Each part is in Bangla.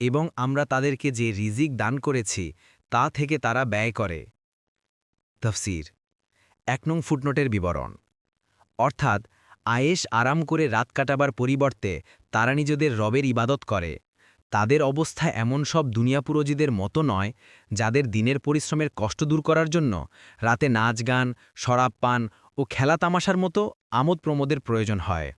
এবং আমরা তাদেরকে যে রিজিক দান করেছি, তা থেকে তারা ব্যয় করে। তফসির। এক নং ফুটনোটের বিবরণ। অর্থাৎ, আয়েশ আরাম করে রাত কাটাবার পরিবর্তে তারা নিজেদের রবের ইবাদত করে। তাদের অবস্থা এমন সব দুনিয়াপুরোজিদের মতো নয়, যাদের দিনের পরিশ্রমের কষ্ট দূর করার জন্য রাতে নাচ গান, শরাব পান ও খেলা তামাশার মতো আমোদ প্রমোদের প্রয়োজন হয়।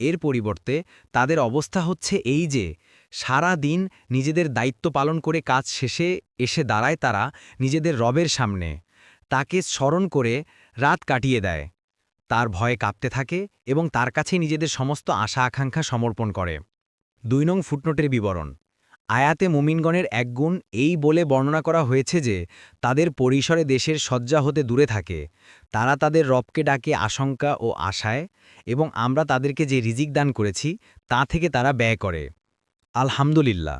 এর পরিবর্তে তাদের অবস্থা হচ্ছে এই যে সারা দিন নিজেদের দায়িত্ব পালন করে কাজ শেষে এসে দাঁড়ায় তারা নিজেদের রবের সামনে। তাকে স্মরণ করে রাত কাটিয়ে দেয়। তার ভয়ে কাঁপতে থাকে এবং তার কাছে নিজেদের সমস্ত আশা আকাঙ্ক্ষা সমর্পণ করে। দুই নং ফুটনোটের বিবরণ। আয়াতে মুমিনগণের এক গুণ এই বলে বর্ণনা করা হয়েছে যে, তাদের পরিসরে দেশের শয্যা হতে দূরে থাকে। তারা তাদের রবকে ডাকে আশঙ্কা ও আশায় এবং আমরা তাদেরকে যে রিজিক দান করেছি, তা থেকে তারা ব্যয় করে। আলহামদুলিল্লাহ।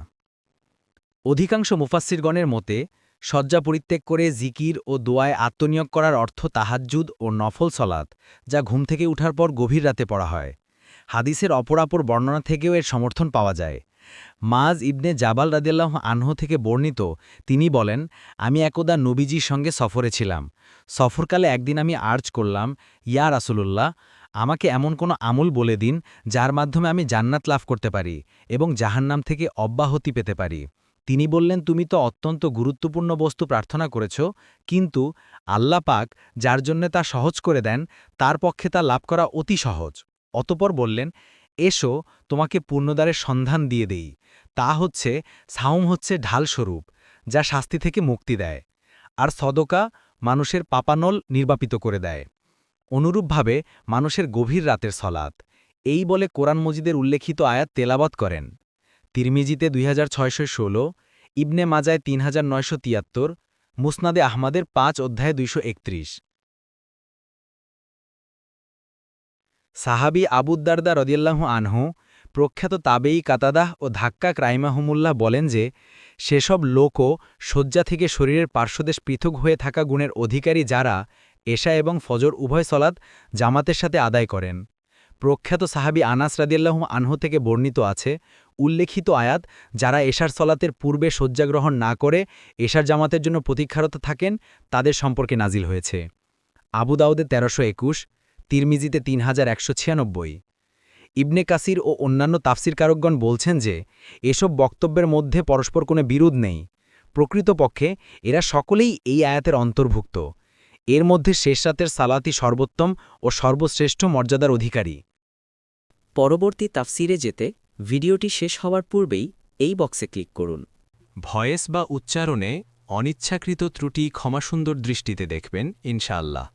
অধিকাংশ মুফাসিরগণের মতে, শয্যা পরিত্যাগ করে জিকির ও দোয়ায় আত্মনিয়োগ করার অর্থ তাহাজ্জুদ ও নফল সলাত যা ঘুম থেকে উঠার পর গভীর রাতে পড়া হয়। হাদিসের অপরাপর বর্ণনা থেকেও এর সমর্থন পাওয়া যায়। মাজ ইবনে জাবাল রাদিয়াল্লাহ আনহ থেকে বর্ণিত, তিনি বলেন, আমি একদা নবীজির সঙ্গে সফরে ছিলাম। সফরকালে একদিন আমি আর্জ করলাম, ইয়া রাসুলুল্লাহ আমাকে এমন কোনো আমল বলে দিন, যার মাধ্যমে আমি জান্নাত লাভ করতে পারি এবং জাহান্নাম থেকে অব্যাহতি পেতে পারি। তিনি বললেন, তুমি তো অত্যন্ত গুরুত্বপূর্ণ বস্তু প্রার্থনা করেছ, কিন্তু আল্লাহ পাক যার জন্য তা সহজ করে দেন, তার পক্ষে তা লাভ করা অতি সহজ। অতপর বললেন, এসো, তোমাকে পূর্ণদ্বারের সন্ধান দিয়ে দেই। তা হচ্ছে, সাউম হচ্ছে ঢালস্বরূপ, যা শাস্তি থেকে মুক্তি দেয়, আর সদকা মানুষের পাপানল নির্বাপিত করে দেয়। অনুরূপভাবে মানুষের গভীর রাতের সলাত এই বলে কোরআন মজিদের উল্লেখিত আয়াত তেলাবাত করেন। তিরমিজিতে দুই ইবনে মাজায় তিন হাজার নয়শো তিয়াত্তর, মুসনাদে আহমাদের পাঁচ অধ্যায় দুইশো একত্রিশ। সাহাবি আবুদ্দারদা রদিয়াল্লাহু আনহু প্রখ্যাত তাবেই কাতাদাহ ও ধাক্কা ক্রাইমাহমুল্লাহ বলেন যে, সেসব লোকও শয্যা থেকে শরীরের পার্শ্বদেশ পৃথক হয়ে থাকা গুণের অধিকারী যারা এশা এবং ফজর উভয় সলাদ জামাতের সাথে আদায় করেন। প্রখ্যাত সাহাবি আনাস রাদিয়াল্লাহু আনহু থেকে বর্ণিত আছে, উল্লেখিত আয়াত, যারা এশার সলাতের পূর্বে শয্যাগ্রহণ না করে এশার জামাতের জন্য প্রতীক্ষারত থাকেন, তাদের সম্পর্কে নাজিল হয়েছে। আবু দাউদে তেরোশো একুশ, তিরমিজিতে তিন হাজার একশো ছিয়ানব্বই। ইবনে কাসির ও অন্যান্য তাফসির কারকগণ বলছেন যে, এসব বক্তব্যের মধ্যে পরস্পর কোনো বিরোধ নেই। প্রকৃতপক্ষে, এরা সকলেই এই আয়াতের অন্তর্ভুক্ত। এর মধ্যে শেষ রাতের সালাতি সর্বোত্তম ও সর্বশ্রেষ্ঠ মর্যাদার অধিকারী। পরবর্তী তাফসিরে যেতে ভিডিওটি শেষ হওয়ার পূর্বেই এই বক্সে ক্লিক করুন। ভয়েস বা উচ্চারণে অনিচ্ছাকৃত ত্রুটি ক্ষমাসুন্দর দৃষ্টিতে দেখবেন ইনশাআল্লাহ।